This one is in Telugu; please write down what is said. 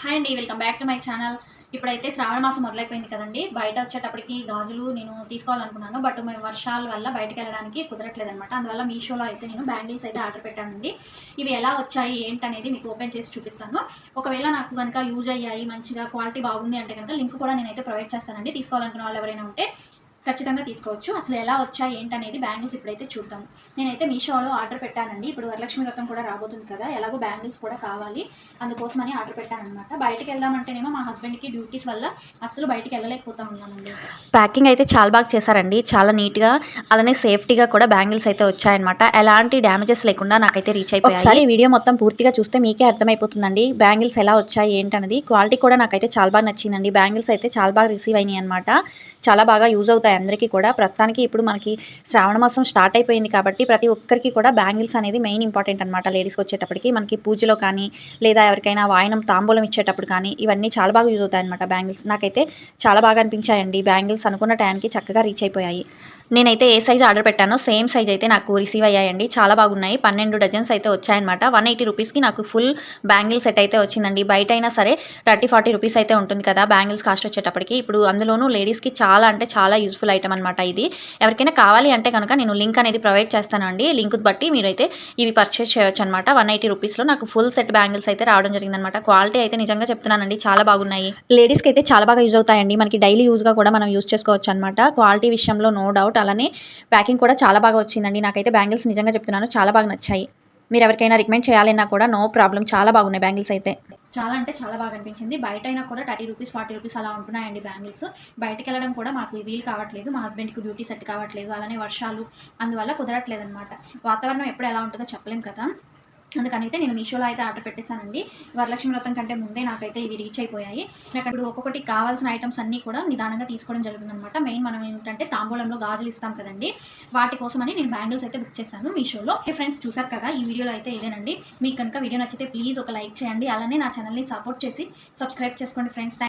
హాయ్ అండి welcome back to my channel ఇప్పుడైతే శ్రావణ మాసం మొదలైపోయింది కదండి. బయట వచ్చేటప్పటికి గాజులు నేను తీసుకోవాలనుకున్నాను బట్ మేము వర్షాల వల్ల బయటకు వెళ్ళడానికి కుదరట్లేదు అనమాట అందువల్ల మీషోలో అయితే నేను బ్యాంగిల్స్ అయితే ఆర్డర్ పెట్టానండి. ఇవి ఎలా వచ్చాయి ఏంటనేది మీకు ఓపెన్ చేసి చూపిస్తాను. ఒకవేళ నాకు కనుక యూజ్ అయ్యాయి మంచిగా క్వాలిటీ బాగుంది అంటే కనుక లింక్ కూడా నేనైతే ప్రొవైడ్ చేస్తానండి. తీసుకోవాలనుకున్న వాళ్ళు ఎవరైనా ఉంటే ఖచ్చితంగా తీసుకోవచ్చు. అసలు ఎలా వచ్చాయి ఏంటనేది బ్యాంగిల్స్ ఇప్పుడైతే చూద్దాం. నేనైతే మీషోలో ఆర్డర్ పెట్టానండి. ఇప్పుడు వరలక్ష్మి వ్రతం కూడా రాబోతుంది కదా ఎలాగో బ్యాంగిల్స్ కూడా కావాలి. అందుకోసమని ఆర్డర్ పెట్టానమాట బయటికి వెళ్దామంటేనేమో మా హస్బెండ్కి డ్యూటీస్ వల్ల అసలు బయటికి వెళ్ళలేకపోతా ఉన్నానండి ప్యాకింగ్ అయితే చాలా బాగా చేశారండి. చాలా నీట్గా అలానే సేఫ్టీగా కూడా బ్యాంగిల్స్ అయితే వచ్చాయన్నమాట. ఎలాంటి డ్యామేజెస్ లేకుండా నాకైతే రీచ్ అయిపోయాయి. ఒకసారి ఈ వీడియో మొత్తం పూర్తిగా చూస్తే మీకే అర్థమైపోతుందండి. బ్యాంగిల్స్ ఎలా వచ్చాయి ఏంటనేది. క్వాలిటీ కూడా నాకైతే చాలా బాగా నచ్చిందండి. బ్యాంగిల్స్ అయితే చాలా బాగా రిసీవ్ అయినాయి అనమాట చాలా బాగా యూజ్ అవుతాయి అందరికీ కూడా. ప్రస్తుతానికి ఇప్పుడు మనకి శ్రావణ మాసం స్టార్ట్ అయిపోయింది కాబట్టి ప్రతి ఒక్కరికి కూడా బ్యాంగిల్స్ అనేది మెయిన్ ఇంపార్టెంట్ అనమాట లేడీస్కి వచ్చేటప్పటికి. మనకి పూజలో కానీ లేదా ఎవరికైనా వాయనం తాంబూలం ఇచ్చేటప్పుడు కానీ ఇవన్నీ చాలా బాగా యూజ్ అవుతాయి అనమాట బ్యాంగిల్స్. నాకైతే చాలా బాగా అనిపించాయండి బ్యాంగిల్స్ అనుకున్న టైంకి చక్కగా రీచ్ అయిపోయాయి. నేనైతే ఏ సైజ్ ఆర్డర్ పెట్టానో సేమ్ సైజ్ అయితే నాకు రిసీవ్ అయ్యాయండి. చాలా బాగున్నాయి. పన్నెండు డజన్స్ అయితే వచ్చాయన్నమాట. వన్ ఎయిటీ రూపీస్కి నాకు ఫుల్ బ్యాంగిల్ సెట్ అయితే వచ్చిందండి. బయట అయినా సరే థర్టీ ఫార్టీ రూపీస్ అయితే ఉంటుంది కదా బ్యాంగిల్స్ కాస్ట్ వచ్చేటప్పటికి. ఇప్పుడు అందులోనూ లేడీస్కి చాలా అంటే చాలా యూస్ఫుల్ ఐటమ్ అనమాట ఇది. ఎవరికైనా కావాలి అంటే కనుక నేను లింక్ అనేది ప్రొవైడ్ చేస్తానండి. లింక్ బట్టి మీరైతే ఇవి పర్చేస్ చేయొచ్చు అనమాట వన్ ఎయిటీ రూపీస్లో నాకు ఫుల్ సెట్ బ్యాంగిల్స్ అయితే రావడం జరిగిందనమాట క్వాలిటీ అయితే నిజంగా చెప్తున్నానండి. చాలా బాగున్నాయి. లేడీస్కి అయితే చాలా బాగా యూజ్ అవుతాయండి. మనకి డైలీ యూజ్గా కూడా మనం యూజ్ చేసుకోవచ్చు అనమాట క్వాలిటీ విషయంలో నో డౌట్ అలానే ప్యాకింగ్ కూడా చాలా బాగా వచ్చిందండి. నాకైతే బ్యాంగిల్స్ నిజంగా చెప్తున్నాను చాలా బాగా నచ్చాయి. మీరు ఎవరికైనా రికమెండ్ చేయాలన్నా కూడా నో ప్రాబ్లం చాలా బాగున్నాయి బ్యాంగిల్స్ అయితే. చాలా అంటే చాలా బాగా అనిపించింది. బయట అయినా కూడా థర్టీ రూపీస్ ఫార్టీ రూపీస్ అలా ఉంటున్నాయండి బ్యాంగిల్స్. బయటకు వెళ్ళడం కూడా మాకు వీలు కావట్లేదు. మా హస్బెండ్కి డ్యూటీ సెట్ కావట్లేదు. అలానే వర్షాలు అందువల్ల కుదరట్లేదు అనమాట వాతావరణం ఎప్పుడు ఎలా ఉంటుందో చెప్పలేం కదా. అందుకని అయితే నేను మీషోలో అయితే ఆర్డర్ పెట్టేశానండి. వరలక్ష్మి వ్రతం కంటే ముందే నాకైతే ఇవి రీచ్ అయిపోయాయి. నాకు ఇప్పుడు ఒక్కొక్కటి కావాల్సిన ఐటమ్స్ అన్నీ కూడా నిదానంగా తీసుకోవడం జరుగుతుందనమాట మెయిన్ మనం ఏంటంటే తాంబూలంలో గాజులు ఇస్తాం కదండి. వాటి కోసమని నేను బ్యాంగిల్స్ అయితే బుక్ చేశాను మీషోలో. ఓకే ఫ్రెండ్స్ చూసారు కదా ఈ వీడియోలో అయితే ఇదేనండి. మీకు కనుక వీడియో నచ్చితే ప్లీజ్ ఒక లైక్ చేయండి. అలానే నా ఛానల్ని సపోర్ట్ చేసి సబ్స్క్రైబ్ చేసుకోండి ఫ్రెండ్స్